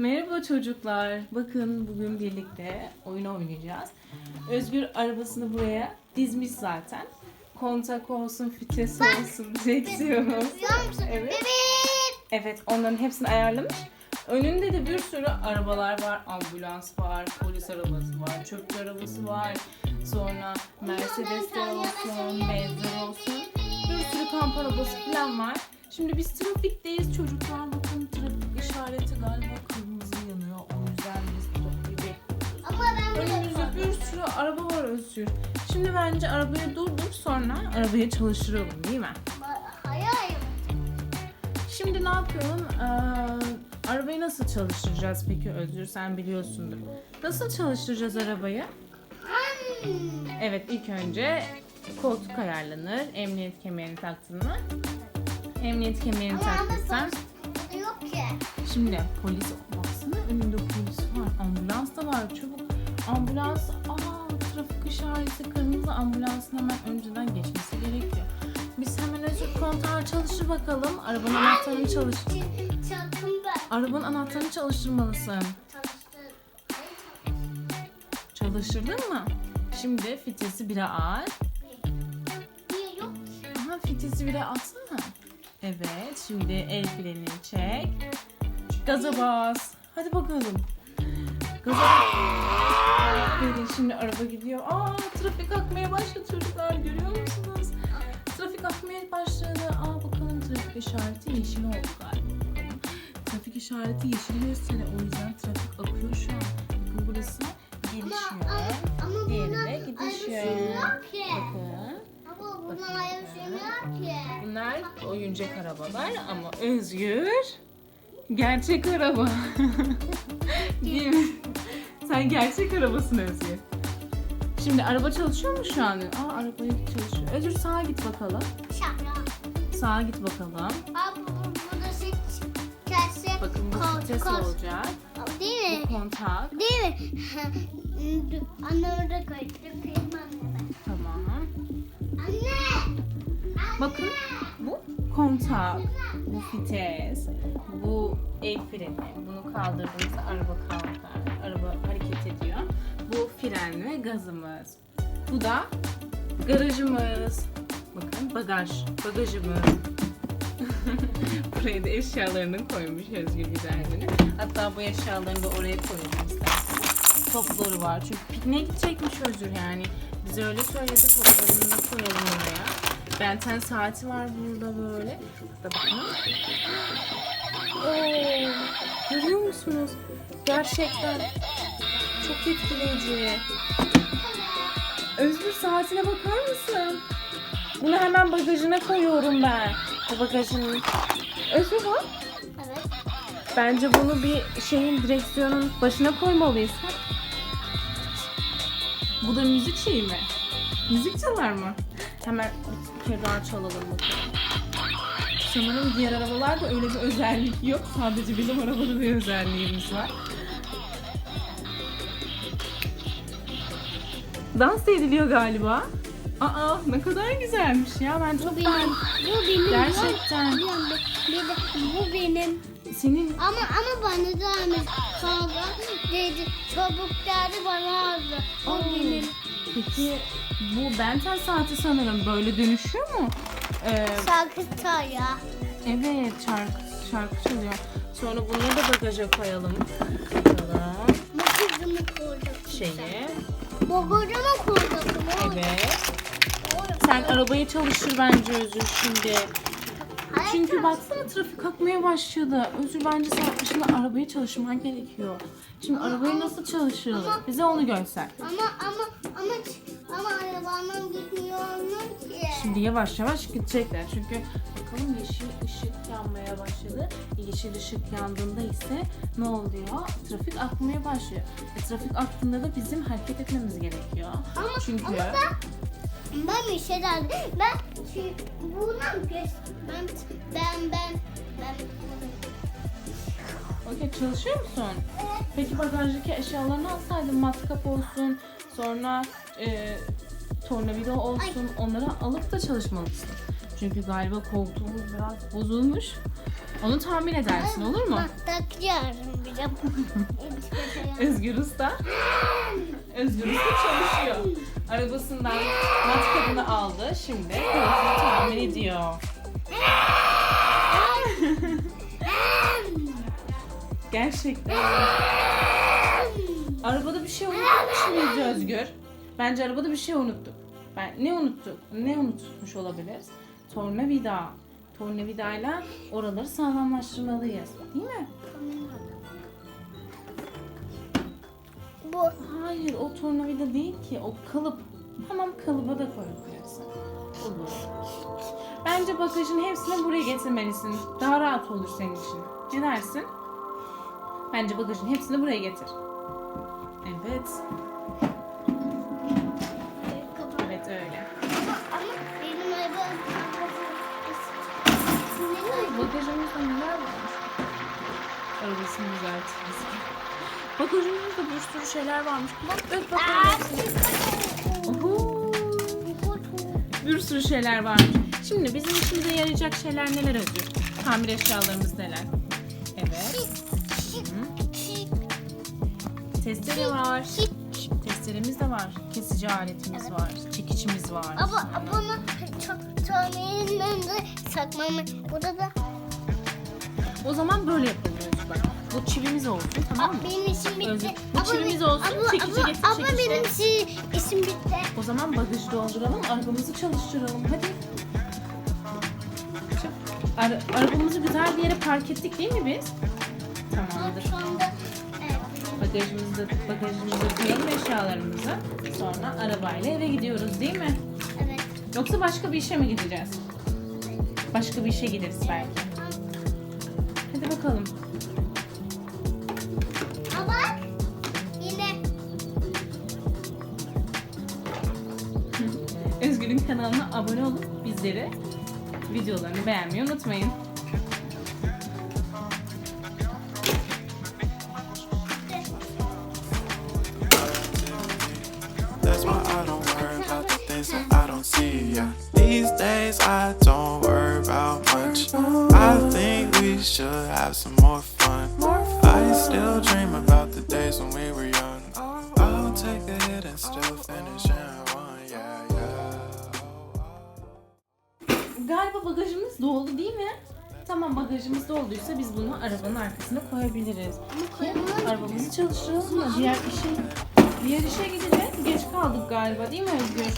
Merhaba çocuklar. Bakın bugün birlikte oyun oynayacağız. Özgür arabasını buraya dizmiş zaten. Kontak olsun, fites olsun, direksiyon olsun. Biliyor musun? Evet. Evet onların hepsini ayarlamış. Önünde de bir sürü arabalar var. Ambulans var, polis arabası var, çöpçü arabası var. Sonra Mercedesler olsun, Benzer olsun. Bir sürü kamp arabası falan var. Şimdi biz trafikteyiz çocuklar. Bakın trafik işareti galiba Özgür. Şimdi bence arabayı durdur sonra arabayı çalıştıralım değil mi? Hayır. Şimdi ne yapalım? Ee, arabayı nasıl çalıştıracağız peki Özgür? Sen biliyorsundur. Nasıl çalıştıracağız arabayı? Evet ilk önce koltuk ayarlanır. Emniyet kemerini taktın mı? Emniyet kemerini taktıysan. yok ki. Şimdi polis baksana önünde polis var. Ambulans da var çabuk. Ambulans aa trafik işareti kırmızı ambulansın hemen önceden geçmesi gerekiyor. Biz hemen Özgür kontağı çalıştır bakalım. Arabanın anahtarını çalış. Ç- Çakım ben. Arabanın anahtarını çalıştırmalısın. Çalıştır. Çalıştırdın mı? Şimdi fitesi bire al. Niye yok ki? Aha fitesi bire atsana. Evet şimdi el frenini çek. Gaza bas. Hadi bakalım. Gaza şimdi araba gidiyor. Aa trafik akmaya başladı çocuklar görüyor musunuz? Trafik akmaya başladı. Aa bakalım trafik işareti yeşil oldu galiba. Bakalım. Trafik işareti yeşil gösteriyor. O yüzden trafik akıyor şu an. Bakın burası gelişiyor. ama, ama Diğeri buna de ayrı gidişiyor. şey ki. Bakın. Ama buna ayrı şey ki. Bunlar oyuncak arabalar ama Özgür gerçek araba. Değil mi? Sen gerçek arabasın Özgür. Şimdi araba çalışıyor mu şu an? Aa araba çalışıyor. Özgür sağa git bakalım. Şaka. Sağa git bakalım. Aa bu, bu, bu da şey kesse. Bakın bu Kol- olacak. Değil mi? Bu kontak. Değil mi? Anne orada koy. Kıyım anne ben. Tamam. Anne! Bakın bu kontak, bu vites, bu el freni. Bunu kaldırdığımızda araba kalkar, araba hareket ediyor. Bu fren ve gazımız. Bu da garajımız. Bakın bagaj, bagajımız. Buraya da eşyalarını koymuş Özgür güzelliğini. Hatta bu eşyalarını da oraya koyalım isterseniz. Topları var çünkü pikniğe gidecekmiş Özgür yani. Bize öyle söyledi toplarını da koyalım oraya. Benten saati var burada böyle. Burada bakın. Oo, görüyor musunuz? Gerçekten çok etkileyici. Özgür saatine bakar mısın? Bunu hemen bagajına koyuyorum ben. Bu bagajın. Özgür bak. Evet. Bence bunu bir şeyin direksiyonun başına koymalıyız. Bu da müzik şeyi mi? Müzik çalar mı? Hemen kere daha çalalım bakalım. Sanırım diğer arabalarda öyle bir özellik yok. Sadece bizim arabada bir özelliğimiz var. Dans ediliyor galiba. Aa ne kadar güzelmiş ya. Ben çok Bu benim. Bu benim. Gerçekten. Bir de bu benim. Senin Ama ama bana da kavga dedi. Çabuk geldi bana aldı. O benim. Peki bu Benten saati sanırım böyle dönüşüyor mu? Ee, Şarkı ya. evet şarkı, şarkı çalıyor. Sonra bunları da bagaja koyalım. Bakalım Bagajımı koydum. şeyi. Bagajıma koydum. Evet. Sen arabayı çalıştır bence Özür şimdi. Çünkü baksana trafik akmaya başladı. Özür bence sen şimdi arabayı çalışman gerekiyor. Şimdi arabayı nasıl çalışırız? Bize onu göster. Ama ama ama ama arabamın gitmiyor ki. Şimdi yavaş yavaş gidecekler. Çünkü bakalım yeşil ışık yanmaya başladı. Yeşil ışık yandığında ise ne oluyor? Trafik akmaya başlıyor. E, trafik aktığında da bizim hareket etmemiz gerekiyor. Ama, Çünkü ama ben, ben bir şey derdim. Ben buna geç. Ben ben ben ben Okey çalışıyor musun? Evet. Peki bagajdaki eşyalarını alsaydın matkap olsun, sonra e, tornavida olsun onları alıp da çalışmalısın. Çünkü galiba koltuğumuz biraz bozulmuş. Onu tahmin edersin olur mu? Takıyorum bir de. Özgür Usta. Özgür Usta çalışıyor. Arabasından matkabını aldı. Şimdi kılıfını tamir ediyor. Gerçekten. Arabada bir şey unutmuş muyuz Özgür? Bence arabada bir şey unuttuk. Ben ne unuttuk? Ne unutmuş olabiliriz? Tornavida. Tornavidayla oraları sağlamlaştırmalıyız. Değil mi? Bu Hayır o tornavida değil ki o kalıp. Tamam kalıba da koyabilirsin. Olur. Bence bagajın hepsini buraya getirmelisin. Daha rahat olur senin için. Ne dersin? Bence bagajın hepsini buraya getir. Evet. Evet öyle. Ama benim arabam Bagajımızda neler varmış? Arabasını düzeltiriz. Bagajımızda bir sürü şeyler varmış. Bak öp bakalım. Oho. Bir sürü şeyler varmış. Şimdi bizim işimize yarayacak şeyler neler Özgür? Tamir eşyalarımız neler? Testere var. Testeremiz de var. Kesici aletimiz var. Çekiçimiz var. Ama bunu çok tahminin önünde sakmamı. Burada da O zaman böyle yapalım Özgür. Bu çivimiz olsun tamam mı? benim işim bitti. Özür- bu çivimiz olsun, çekici getir, Abla çekici. benim işi- işim bitti. O zaman bagajı dolduralım, arabamızı çalıştıralım. Hadi. Ara- arabamızı güzel bir yere park ettik değil mi biz? Tamamdır. Şu anda evet. Bagajımızda, bagajımızda koyalım eşyalarımızı. Sonra arabayla eve gidiyoruz değil mi? Evet. Yoksa başka bir işe mi gideceğiz? Başka bir işe gideriz belki. Hadi bakalım. Aa bak. Yine. Özgür'ün kanalına abone olup bizleri videolarını beğenmeyi unutmayın. Yeah. These days I don't worry about much. I think we should have some more fun. I still dream about the days when we were young. I'll take a hit and still finish in one. Yeah, yeah. Galiba bagajımız doldu değil mi? Tamam bagajımız dolduysa biz bunu arabanın arkasına koyabiliriz. Arabamızı çalıştıralım da diğer işe diğer işe gideceğiz. Geç kaldık galiba değil mi Özgür?